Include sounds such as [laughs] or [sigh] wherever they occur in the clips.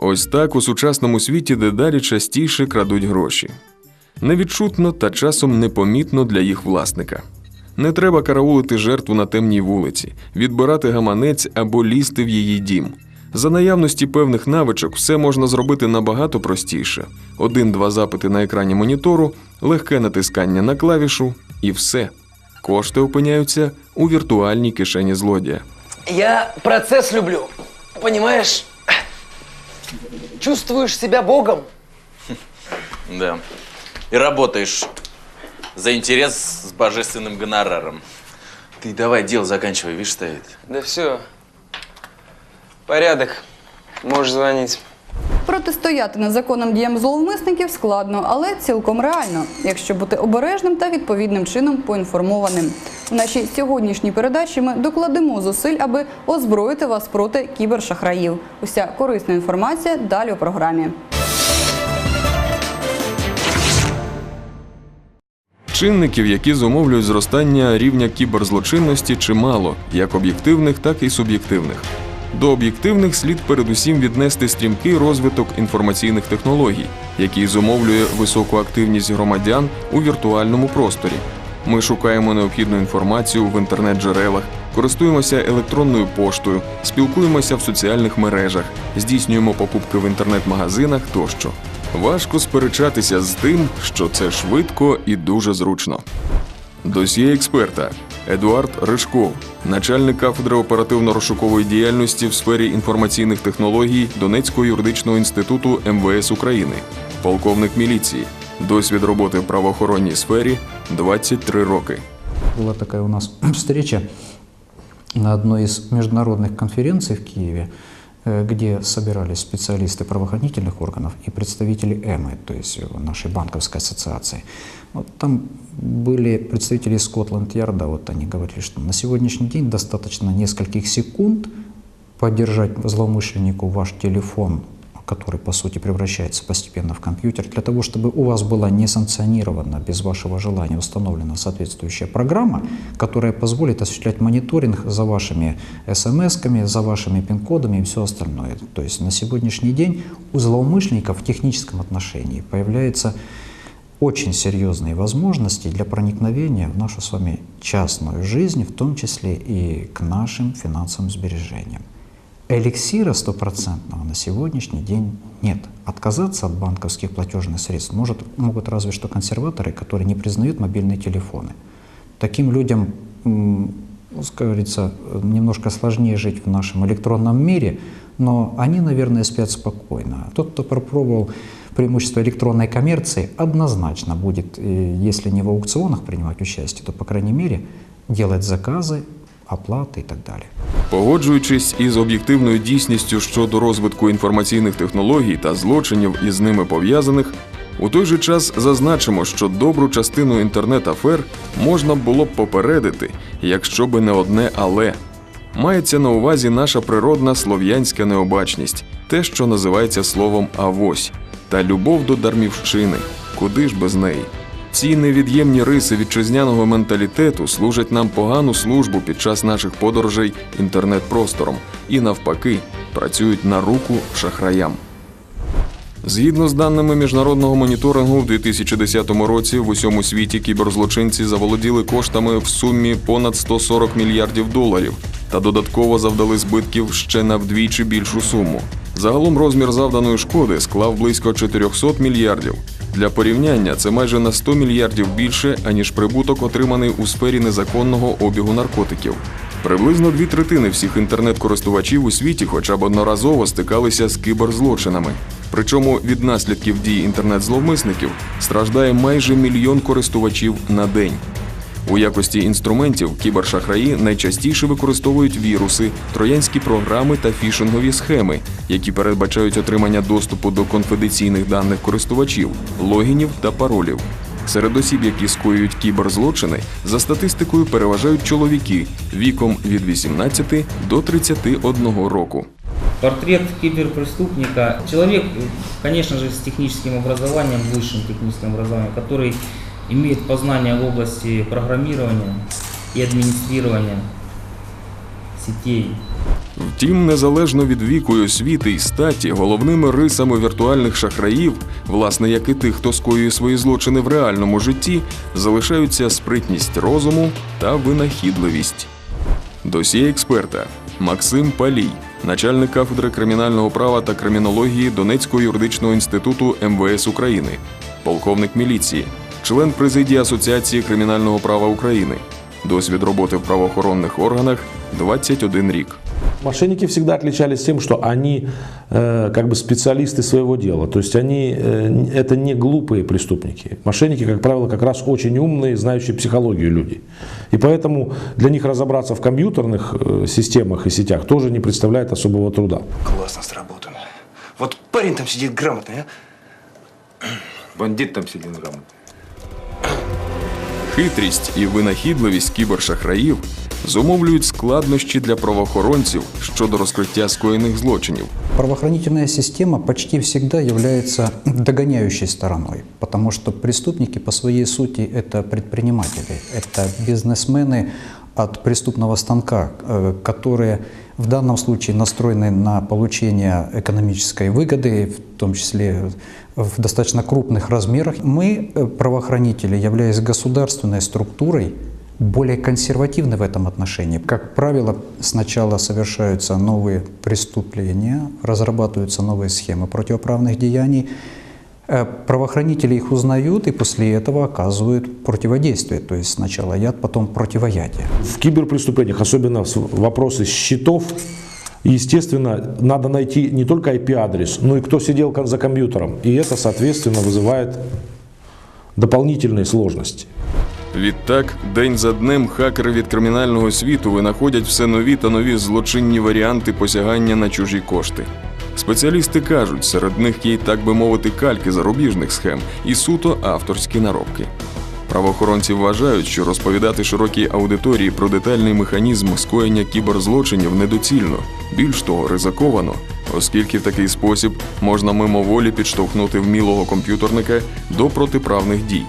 Ось так у сучасному світі дедалі частіше крадуть гроші. Невідчутно та часом непомітно для їх власника. Не треба караулити жертву на темній вулиці, відбирати гаманець або лізти в її дім. За наявності певних навичок все можна зробити набагато простіше: один-два запити на екрані монітору, легке натискання на клавішу і все. Кошти опиняються у віртуальній кишені злодія. Я процесс люблю. Понимаешь? Чувствуешь себя Богом? [laughs] Да. И работаешь за интерес с божественным гонораром. Ты давай дело заканчивай, видишь, стоит. Да все. Порядок. Можешь звонить. Протистояти незаконним діям зловмисників складно, але цілком реально, якщо бути обережним та відповідним чином поінформованим. У нашій сьогоднішній передачі ми докладемо зусиль, аби озброїти вас проти кібершахраїв. Уся корисна інформація далі у програмі. Чинників, які зумовлюють зростання рівня кіберзлочинності, чимало, як об'єктивних, так і суб'єктивних. До об'єктивних слід передусім віднести стрімкий розвиток інформаційних технологій, який зумовлює високу активність громадян у віртуальному просторі. Ми шукаємо необхідну інформацію в інтернет-джерелах, користуємося електронною поштою, спілкуємося в соціальних мережах, здійснюємо покупки в інтернет-магазинах тощо. Важко сперечатися з тим, що це швидко і дуже зручно. Досьє експерта Едуард Ришков, начальник кафедри оперативно-розшукової діяльності в сфері інформаційних технологій Донецького юридичного інституту МВС України, полковник міліції, досвід роботи в правоохоронній сфері 23 роки. Была такая у нас [clears throat] встреча на одной из международных конференций в Киеве, э, Где собирались специалисты правоохранительных органов и представители ЭМы, то есть э, нашей банковской ассоциации. Вот там были представители Скотланд-Ярда, вот они говорили, что на сегодняшний день достаточно нескольких секунд поддержать злоумышленнику ваш телефон, который, по сути, превращается постепенно в компьютер, для того, чтобы у вас была несанкционирована, без вашего желания установлена соответствующая программа, которая позволит осуществлять мониторинг за вашими смс-ками, за вашими пин-кодами и все остальное. То есть на сегодняшний день у злоумышленников в техническом отношении появляются очень серьезные возможности для проникновения в нашу с вами частную жизнь, в том числе и к нашим финансовым сбережениям. Эликсира стопроцентного на сегодняшний день нет. Отказаться от банковских платежных средств может, могут разве что консерваторы, которые не признают мобильные телефоны. Таким людям, ну, как говорится, немножко сложнее жить в нашем электронном мире, но они, наверное, спят спокойно. Тот, кто попробовал преимущество электронной коммерции, однозначно будет, э, если не в аукционах принимать участие, то, по крайней мере, делать заказы, оплаты и так далее. Погоджуючись із об'єктивною дійсністю щодо розвитку інформаційних технологій та злочинів із ними пов'язаних, у той же час зазначимо, що добру частину інтернет-афер можна було б попередити, якщо би не одне але. Мається на увазі наша природна слов'янська необачність, те, що називається словом авось, та любов до дармівщини, куди ж без неї. Ці невід'ємні риси вітчизняного менталітету служать нам погану службу під час наших подорожей інтернет-простором і, навпаки, працюють на руку шахраям. Згідно з даними міжнародного моніторингу, в 2010 році в усьому світі кіберзлочинці заволоділи коштами в сумі понад 140 мільярдів доларів та додатково завдали збитків ще на вдвічі більшу суму. Загалом розмір завданої шкоди склав близько 400 мільярдів. Для порівняння це майже на 100 мільярдів більше, аніж прибуток, отриманий у сфері незаконного обігу наркотиків. Приблизно дві третини всіх інтернет-користувачів у світі хоча б одноразово стикалися з кіберзлочинами. Причому від наслідків дій інтернет-зловмисників страждає майже мільйон користувачів на день. У якості інструментів кібершахраї найчастіше використовують віруси, троянські програми та фішингові схеми, які передбачають отримання доступу до конфіденційних даних користувачів, логінів та паролів. Серед осіб, які скоюють кіберзлочини, за статистикою переважають чоловіки віком від 18 до 31 року. Портрет киберпреступника. Человек, конечно же, с техническим образованием, высшим техническим образованием, который имеет познания в области программирования и администрирования сетей. Втім, незалежно від віку і освіти і статі, головними рисами віртуальних шахраїв, власне, як і тих, хто скоює свої злочини в реальному житті, залишаються спритність розуму та винахідливість. Досьє експерта Максим Палій, начальник кафедри кримінального права та кримінології Донецького юридичного інституту МВС України, полковник міліції, член президії Асоціації кримінального права України. Досвід роботи в правоохоронних органах 21 рік. Мошенники всегда отличались тем, что они э, как бы специалисты своего дела. То есть они э, это не глупые преступники. Мошенники, как правило, как раз очень умные, знающие психологию люди. И поэтому для них разобраться в компьютерных э, системах и сетях тоже не представляет особого труда. Классно сработано. Вот парень там сидит грамотный, а? Бандит там сидит грамотно. Хитрість і винахідливість кібершахраїв зумовлюють складнощі для правоохоронців щодо розкриття скоєних злочинів. Правоохранительная система почти всегда является догоняющей стороной, потому что преступники по своей сути это предприниматели, это бизнесмены от преступного станка, э, которые в данном случае настроены на получение экономической выгоды, в том числе в достаточно крупных размерах. Мы, э, правоохранители, являясь государственной структурой, более консервативны в этом отношении. Как правило, сначала совершаются новые преступления, разрабатываются новые схемы противоправных деяний, Правоохранители их узнают и после этого оказывают противодействие. То есть сначала яд, потом противоядие. В киберпреступлениях, особенно с- вопросы счетов, естественно, надо найти не только IP-адрес, но и кто сидел кон- за компьютером. И это, соответственно, вызывает дополнительные сложности. Відтак, день за днем хакери від кримінального світу винаходять все нові та нові злочинні варіанти посягання на чужі кошти. Спеціалісти кажуть, серед них є так би мовити кальки зарубіжних схем і суто авторські наробки. Правоохоронці вважають, що розповідати широкій аудиторії про детальний механізм скоєння кіберзлочинів недоцільно, більш того, ризиковано, оскільки в такий спосіб можна мимоволі підштовхнути вмілого комп'ютерника до протиправних дій.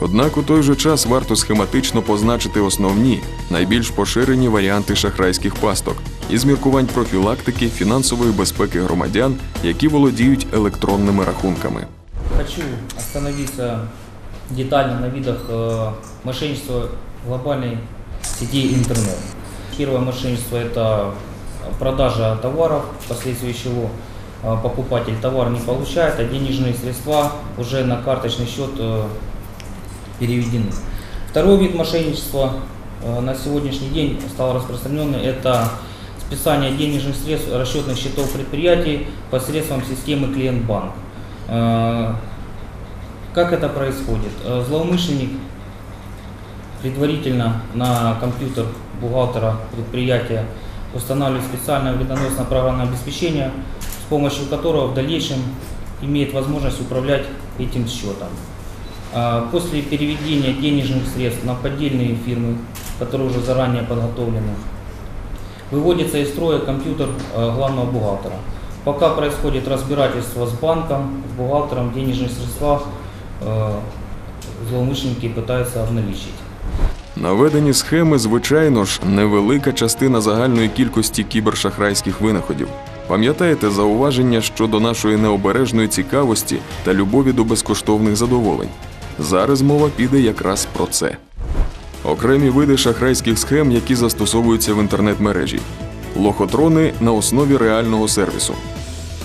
Однак у той же час варто схематично позначити основні, найбільш поширені варіанти шахрайських пасток із міркувань профілактики фінансової безпеки громадян, які володіють електронними рахунками. Хочу остановиться детально на видах э, мошенничества глобальной сети интернет. Первое мошенничество – это продажа товаров, впоследствии чего э, покупатель товар не получает, а денежные средства уже на карточный счет э, переведены. Второй вид мошенничества э, на сегодняшний день стал распространенный – это списание денежных средств расчетных счетов предприятий посредством системы клиент-банк. Э, Как это происходит? Э, Злоумышленник предварительно на компьютер бухгалтера предприятия устанавливает специальное вредоносное программное обеспечение, с помощью которого в дальнейшем имеет возможность управлять этим счетом. А После переведения денежных средств на поддельные фирмы, которые уже заранее подготовлены, выводится из строя компьютер э, главного бухгалтера. Пока происходит разбирательство с банком, с бухгалтером, денежные средства э, злоумышленники пытаются обналичить. Наведені схеми, звичайно ж, невелика частина загальної кількості кібершахрайських винаходів. Пам'ятаєте зауваження щодо нашої необережної цікавості та любові до безкоштовних задоволень? Зараз мова піде якраз про це. Окремі види шахрайських схем, які застосовуються в інтернет-мережі. Лохотрони на основі реального сервісу.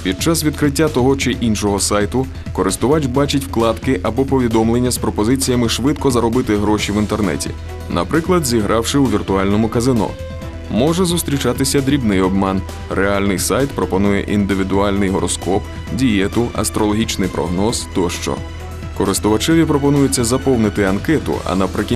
Під час відкриття того чи іншого сайту користувач бачить вкладки або повідомлення з пропозиціями швидко заробити гроші в інтернеті, наприклад, зігравши у віртуальному казино. Може зустрічатися дрібний обман. Реальний сайт пропонує індивідуальний гороскоп, дієту, астрологічний прогноз тощо. Користувачеві пропонується заповнити анкету, а наприкінці